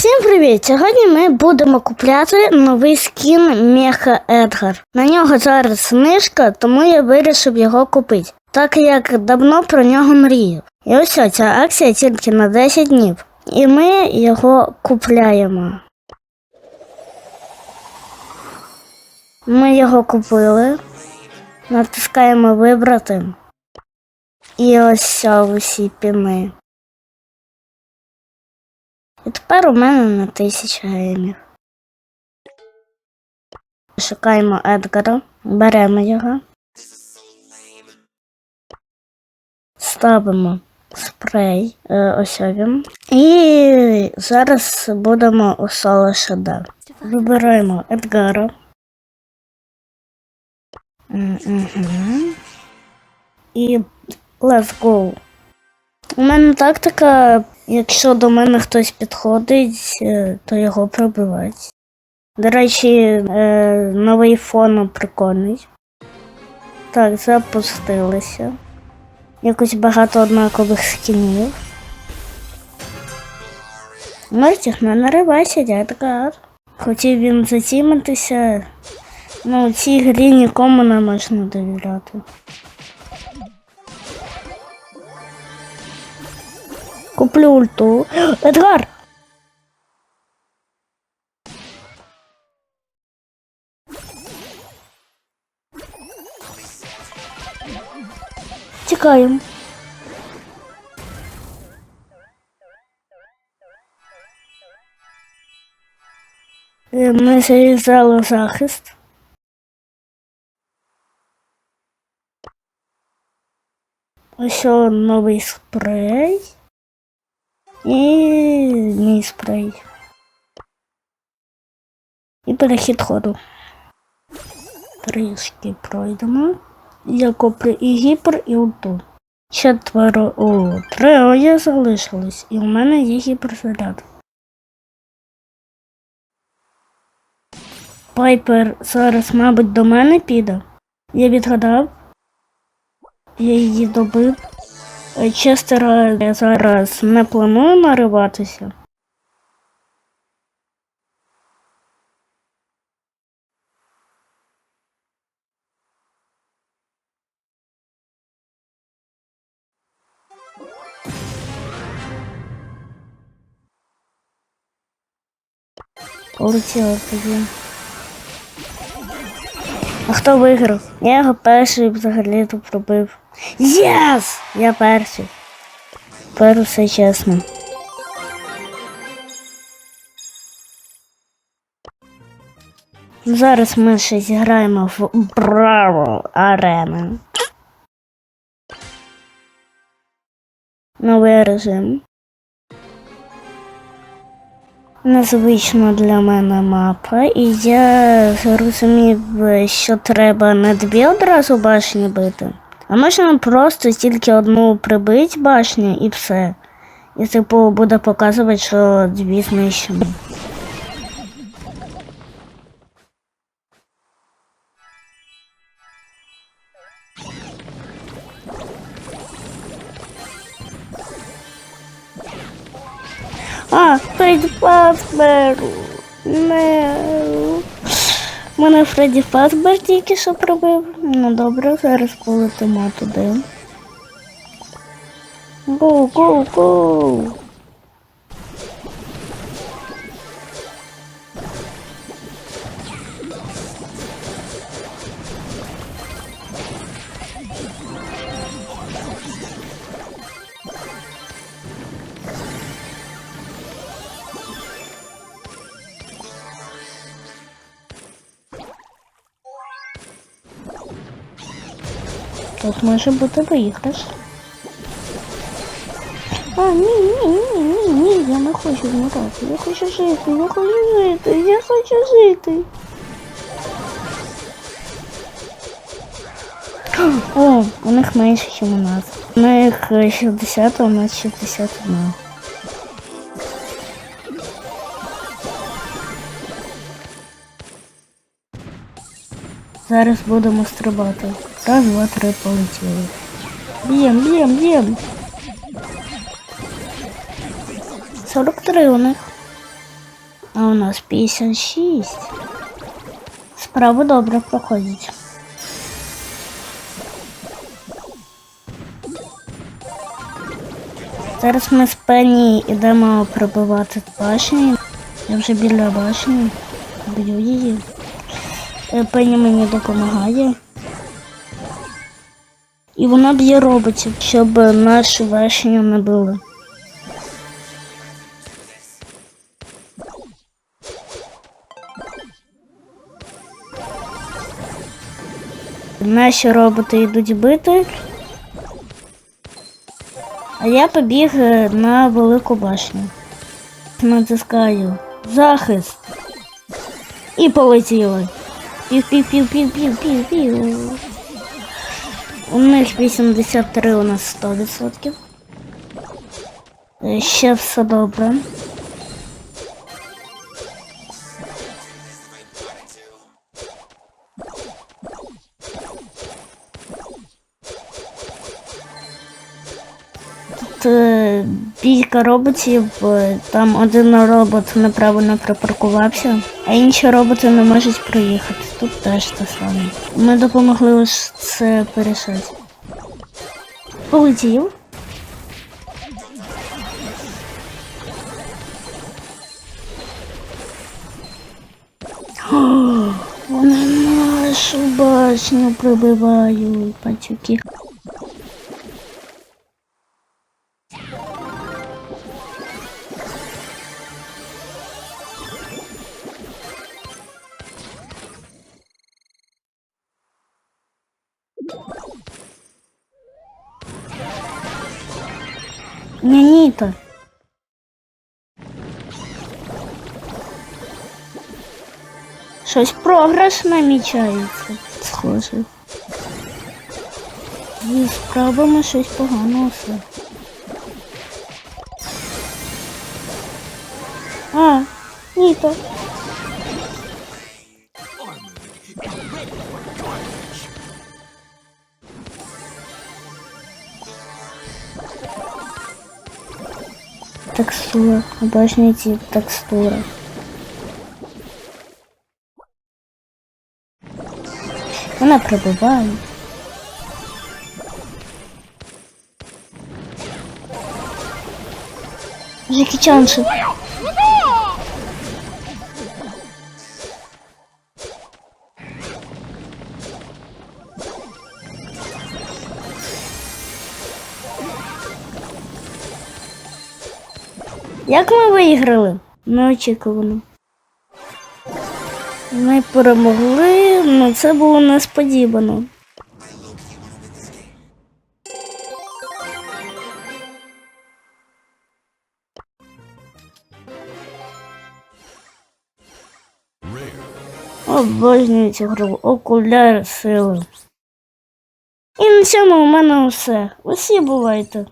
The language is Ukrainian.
Всім привіт! Сьогодні ми будемо купляти новий скін Меха Едгар. На нього зараз знижка, тому я вирішив його купити, так як давно про нього мріяв. І ось ця акція тільки на 10 днів. І ми його купляємо. Ми його купили. Натискаємо вибрати. І ось усі піни. І тепер у мене на тисяча геймів. Шукаємо Едгара, беремо його. Ставимо спрей, е, ось він. І зараз будемо у соло шедевр. Вибираємо Едгара. Мгм. І let's go. У мене тактика, якщо до мене хтось підходить, е, то його пробивати. До речі, е, новий фон прикольний. Так, запустилися. Якось багато однакових скінів. Мертіх не наривайся, дядька. Хотів він затімитися. Ну, цій грі нікому не можна довіряти. Куплю ульту. Едгар! Тікаємо. Е, Ми зарізали захист. Он новий спрей. І мій спрей. І перехід ходу. Трішки пройдемо. Я куплю і гіпер, і ульту. Четверо. О, троє залишилось. І у мене є гіперзаряд. Пайпер зараз, мабуть, до мене піде. Я відгадав. Я її добив. Е, Честера я зараз не планую нариватися. Полетіла тоді. А хто виграв? Я його перший взагалі то пробив. Єс! Я перший. Тепер усе чесно. Зараз ми ще зіграємо в Браво Арена. Новий режим. Незвична для мене мапа, і я зрозумів, що треба не дві одразу башні бити, а можна просто тільки одну прибити башню і все. І типу буде показувати, що дві знищені. А, Фредді Фазбер. Не. Мене Фредді Фазбер тільки що пробив. Ну добре, зараз полетимо туди. Гоу, гоу, гоу. Тут може бути виграш. А, ні, ні, ні, ні, ні, я не хочу вмирати. Я хочу жити, я хочу жити, я хочу жити. О, у них менше, ніж у нас. У них е, 60, а у нас 61. Зараз будемо стрибати. Раз, два, три, полетіли. Б'єм, б'єм, б'єм. 43 у них. А у нас 56. Справи добре проходять. Зараз ми з Пенні йдемо прибивати башню. Я вже біля башні. Б'ю її. Е, Пенні мені допомагає. І вона б'є роботів, щоб нашу башню не били. Наші роботи йдуть бити. А я побіг е, на велику башню. Натискаю захист. І полетіли. Пів-пів-пів-пів-пів-пів-пів. У них 83, у нас 100%. Е, Ще все добре. Тут е, бійка роботів, там один робот неправильно припаркувався, а інші роботи не можуть проїхати. Тут теж те саме. Ми допомогли ось це перешити. Полетів. Вони нашу башню прибивають, пацюки. Ні-ні-то. Щось програш намічається. Схоже. Зі справами щось погано. А, ні то. Текстура. Обожнюю ці текстури. Вона прибуває. Жекі Чанши. Як ми виграли? Неочікувано. Ми перемогли, але це було несподівано. Обожнюю цю гру. Окуляри сили. І на цьому у мене все. Усі бувайте.